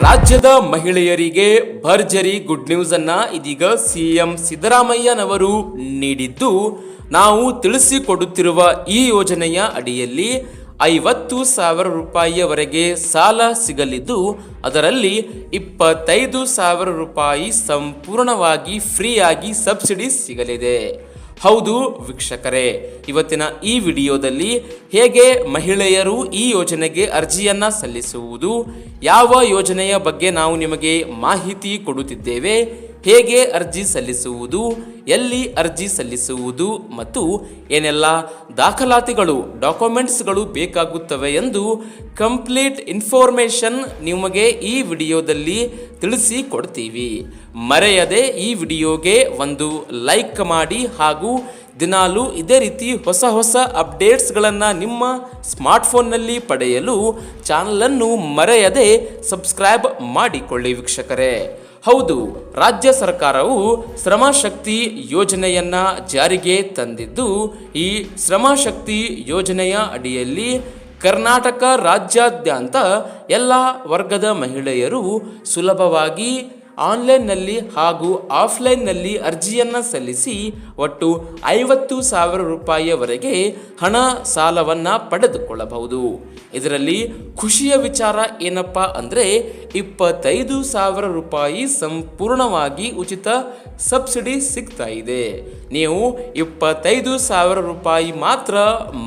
ರಾಜ್ಯದ ಮಹಿಳೆಯರಿಗೆ ಭರ್ಜರಿ ಗುಡ್ ನ್ಯೂಸ್ ಅನ್ನ ಇದೀಗ ಸಿಎಂ ಸಿದ್ದರಾಮಯ್ಯನವರು ನೀಡಿದ್ದು, ನಾವು ತಿಳಿಸಿಕೊಡುತ್ತಿರುವ ಈ ಯೋಜನೆಯ ಅಡಿಯಲ್ಲಿ ಐವತ್ತು ಸಾವಿರ ರೂಪಾಯಿಯವರೆಗೆ ಸಾಲ ಸಿಗಲಿದ್ದು, ಅದರಲ್ಲಿ ಇಪ್ಪತ್ತೈದು ಸಾವಿರ ರೂಪಾಯಿ ಸಂಪೂರ್ಣವಾಗಿ ಫ್ರೀಯಾಗಿ ಸಬ್ಸಿಡಿ ಸಿಗಲಿದೆ. ಹೌದು ವೀಕ್ಷಕರೇ, ಇವತ್ತಿನ ಈ ವಿಡಿಯೋದಲ್ಲಿ ಹೇಗೆ ಮಹಿಳೆಯರು ಈ ಯೋಜನೆಗೆ ಅರ್ಜಿಯನ್ನ ಸಲ್ಲಿಸುವುದು, ಯಾವ ಯೋಜನೆಯ ಬಗ್ಗೆ ನಾವು ನಿಮಗೆ ಮಾಹಿತಿ ಕೊಡುತ್ತಿದ್ದೇವೆ ಹೇಗೆ ಅರ್ಜಿ ಸಲ್ಲಿಸುವುದು, ಎಲ್ಲಿ ಅರ್ಜಿ ಸಲ್ಲಿಸುವುದು ಮತ್ತು ಏನೆಲ್ಲ ದಾಖಲಾತಿಗಳು, ಡಾಕ್ಯುಮೆಂಟ್ಸ್ಗಳು ಬೇಕಾಗುತ್ತವೆ ಎಂದು ಕಂಪ್ಲೀಟ್ ಇನ್ಫಾರ್ಮೇಷನ್ ನಿಮಗೆ ಈ ವಿಡಿಯೋದಲ್ಲಿ ತಿಳಿಸಿ ಕೊಡ್ತೀವಿ ಮರೆಯದೆ ಈ ವಿಡಿಯೋಗೆ ಒಂದು ಲೈಕ್ ಮಾಡಿ ಹಾಗೂ ದಿನಾಲು ಇದೇ ರೀತಿ ಹೊಸ ಹೊಸ ಅಪ್ಡೇಟ್ಸ್ಗಳನ್ನು ನಿಮ್ಮ ಸ್ಮಾರ್ಟ್ಫೋನ್ನಲ್ಲಿ ಪಡೆಯಲು ಚಾನಲನ್ನು ಮರೆಯದೆ ಸಬ್ಸ್ಕ್ರೈಬ್ ಮಾಡಿಕೊಳ್ಳಿ ವೀಕ್ಷಕರೇ. ಹೌದು, ರಾಜ್ಯ ಸರ್ಕಾರವು ಶ್ರಮಶಕ್ತಿ ಯೋಜನೆಯನ್ನ ಜಾರಿಗೆ ತಂದಿದ್ದು, ಈ ಶ್ರಮಶಕ್ತಿ ಯೋಜನೆಯ ಅಡಿಯಲ್ಲಿ ಕರ್ನಾಟಕ ರಾಜ್ಯಾದ್ಯಂತ ಎಲ್ಲ ವರ್ಗದ ಮಹಿಳೆಯರು ಸುಲಭವಾಗಿ ಆನ್ಲೈನ್ನಲ್ಲಿ ಹಾಗೂ ಆಫ್ಲೈನ್ನಲ್ಲಿ ಅರ್ಜಿಯನ್ನು ಸಲ್ಲಿಸಿ ಒಟ್ಟು ಐವತ್ತು ಸಾವಿರ ರೂಪಾಯಿಯವರೆಗೆ ಹಣ ಸಾಲವನ್ನು ಪಡೆದುಕೊಳ್ಳಬಹುದು. ಇದರಲ್ಲಿ ಖುಷಿಯ ವಿಚಾರ ಏನಪ್ಪ ಅಂದರೆ ಇಪ್ಪತ್ತೈದು ಸಾವಿರ ರೂಪಾಯಿ ಸಂಪೂರ್ಣವಾಗಿ ಉಚಿತ ಸಬ್ಸಿಡಿ ಸಿಗ್ತಾ ಇದೆ. ನೀವು ಇಪ್ಪತ್ತೈದು ಸಾವಿರ ರೂಪಾಯಿ ಮಾತ್ರ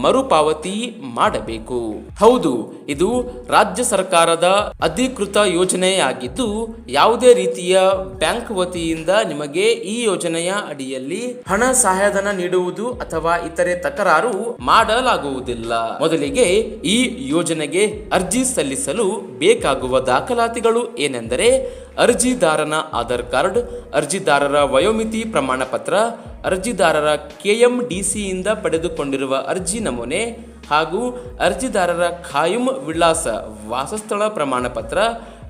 ಮರುಪಾವತಿ ಮಾಡಬೇಕು. ಹೌದು, ಇದು ರಾಜ್ಯ ಸರ್ಕಾರದ ಅಧಿಕೃತ ಯೋಜನೆಯಾಗಿದ್ದು ಯಾವುದೇ ರೀತಿಯ ಬ್ಯಾಂಕ್ ವತಿಯಿಂದ ನಿಮಗೆ ಈ ಯೋಜನೆಯ ಅಡಿಯಲ್ಲಿ ಹಣ ಸಹಾಯಧನ ನೀಡುವುದು ಅಥವಾ ಇತರೆ ತಕರಾರು ಮಾಡಲಾಗುವುದಿಲ್ಲ. ಮೊದಲಿಗೆ ಈ ಯೋಜನೆಗೆ ಅರ್ಜಿ ಸಲ್ಲಿಸಲು ಬೇಕಾಗುವ ದಾಖಲಾತಿಗಳು ಏನೆಂದರೆ ಅರ್ಜಿದಾರನ ಆಧಾರ್ ಕಾರ್ಡ್, ಅರ್ಜಿದಾರರ ವಯೋಮಿತಿ ಪ್ರಮಾಣ ಪತ್ರ ಅರ್ಜಿದಾರರ ಸಿಯಿಂದ ಪಡೆದುಕೊಂಡಿರುವ ಅರ್ಜಿ ನಮೂನೆ ಹಾಗೂ ಅರ್ಜಿದಾರರ ಖಾಯಂ ವಿಳಾಸ ವಾಸಸ್ಥಳ ಪ್ರಮಾಣ ಪತ್ರ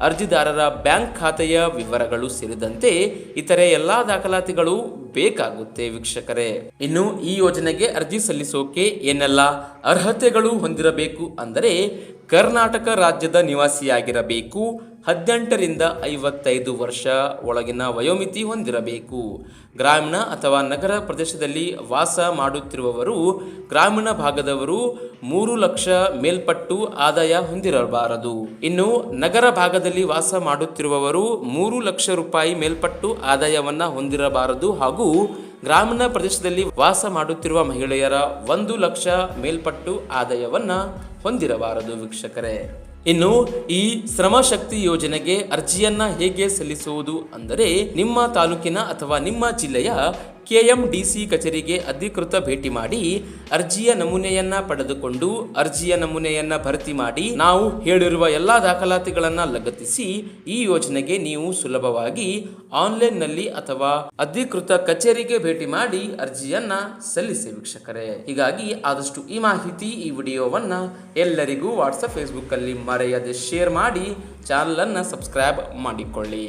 ಅರ್ಜಿದಾರರ ಬ್ಯಾಂಕ್ ಖಾತೆಯ ವಿವರಗಳು ಸೇರಿದಂತೆ ಇತರೆ ಎಲ್ಲಾ ದಾಖಲಾತಿಗಳು ಬೇಕಾಗುತ್ತೆ ವೀಕ್ಷಕರೇ. ಇನ್ನು ಈ ಯೋಜನೆಗೆ ಅರ್ಜಿ ಸಲ್ಲಿಸೋಕೆ ಏನೆಲ್ಲ ಅರ್ಹತೆಗಳು ಹೊಂದಿರಬೇಕು ಅಂದರೆ ಕರ್ನಾಟಕ ರಾಜ್ಯದ ನಿವಾಸಿಯಾಗಿರಬೇಕು ಹದಿನೆಂಟರಿಂದ ಐವತ್ತೈದು ವರ್ಷ ಒಳಗಿನ ವಯೋಮಿತಿ ಹೊಂದಿರಬೇಕು. ಗ್ರಾಮೀಣ ಅಥವಾ ನಗರ ಪ್ರದೇಶದಲ್ಲಿ ವಾಸ ಮಾಡುತ್ತಿರುವವರು ಗ್ರಾಮೀಣ ಭಾಗದವರು ಮೂರು ಲಕ್ಷ ಮೇಲ್ಪಟ್ಟು ಆದಾಯ ಹೊಂದಿರಬಾರದು. ಇನ್ನು ನಗರ ಭಾಗದಲ್ಲಿ ವಾಸ ಮಾಡುತ್ತಿರುವವರು ಮೂರು ಲಕ್ಷ ರೂಪಾಯಿ ಮೇಲ್ಪಟ್ಟು ಆದಾಯವನ್ನು ಹೊಂದಿರಬಾರದು ಹಾಗೂ ಗ್ರಾಮೀಣ ಪ್ರದೇಶದಲ್ಲಿ ವಾಸ ಮಾಡುತ್ತಿರುವ ಮಹಿಳೆಯರ ಒಂದು ಲಕ್ಷ ಮೇಲ್ಪಟ್ಟು ಆದಾಯವನ್ನು ಹೊಂದಿರಬಾರದು ವೀಕ್ಷಕರೇ. ಇನ್ನು ಈ ಶ್ರಮಶಕ್ತಿ ಯೋಜನೆಗೆ ಅರ್ಜಿಯನ್ನ ಹೇಗೆ ಸಲ್ಲಿಸುವುದು ಅಂದರೆ ನಿಮ್ಮ ತಾಲೂಕಿನ ಅಥವಾ ನಿಮ್ಮ ಜಿಲ್ಲೆಯ ಕೆಎಂಡಿಸಿ ಕಚೇರಿಗೆ ಅಧಿಕೃತ ಭೇಟಿ ಮಾಡಿ ಅರ್ಜಿಯ ನಮೂನೆಯನ್ನ ಪಡೆದುಕೊಂಡು ಅರ್ಜಿಯ ನಮೂನೆಯನ್ನ ಭರ್ತಿ ಮಾಡಿ ನಾವು ಹೇಳಿರುವ ಎಲ್ಲಾ ದಾಖಲಾತಿಗಳನ್ನು ಲಗತ್ತಿಸಿ ಈ ಯೋಜನೆಗೆ ನೀವು ಸುಲಭವಾಗಿ ಆನ್ಲೈನ್ನಲ್ಲಿ ಅಥವಾ ಅಧಿಕೃತ ಕಚೇರಿಗೆ ಭೇಟಿ ಮಾಡಿ ಅರ್ಜಿಯನ್ನ ಸಲ್ಲಿಸಿ ವೀಕ್ಷಕರೇ. ಹೀಗಾಗಿ ಆದಷ್ಟು ಈ ಮಾಹಿತಿ, ಈ ವಿಡಿಯೋವನ್ನ ಎಲ್ಲರಿಗೂ ವಾಟ್ಸಪ್ ಫೇಸ್ಬುಕ್ ಅಲ್ಲಿ ಮರೆಯದೆ ಶೇರ್ ಮಾಡಿ ಚಾನಲ್ ಅನ್ನ ಸಬ್ಸ್ಕ್ರೈಬ್ ಮಾಡಿಕೊಳ್ಳಿ.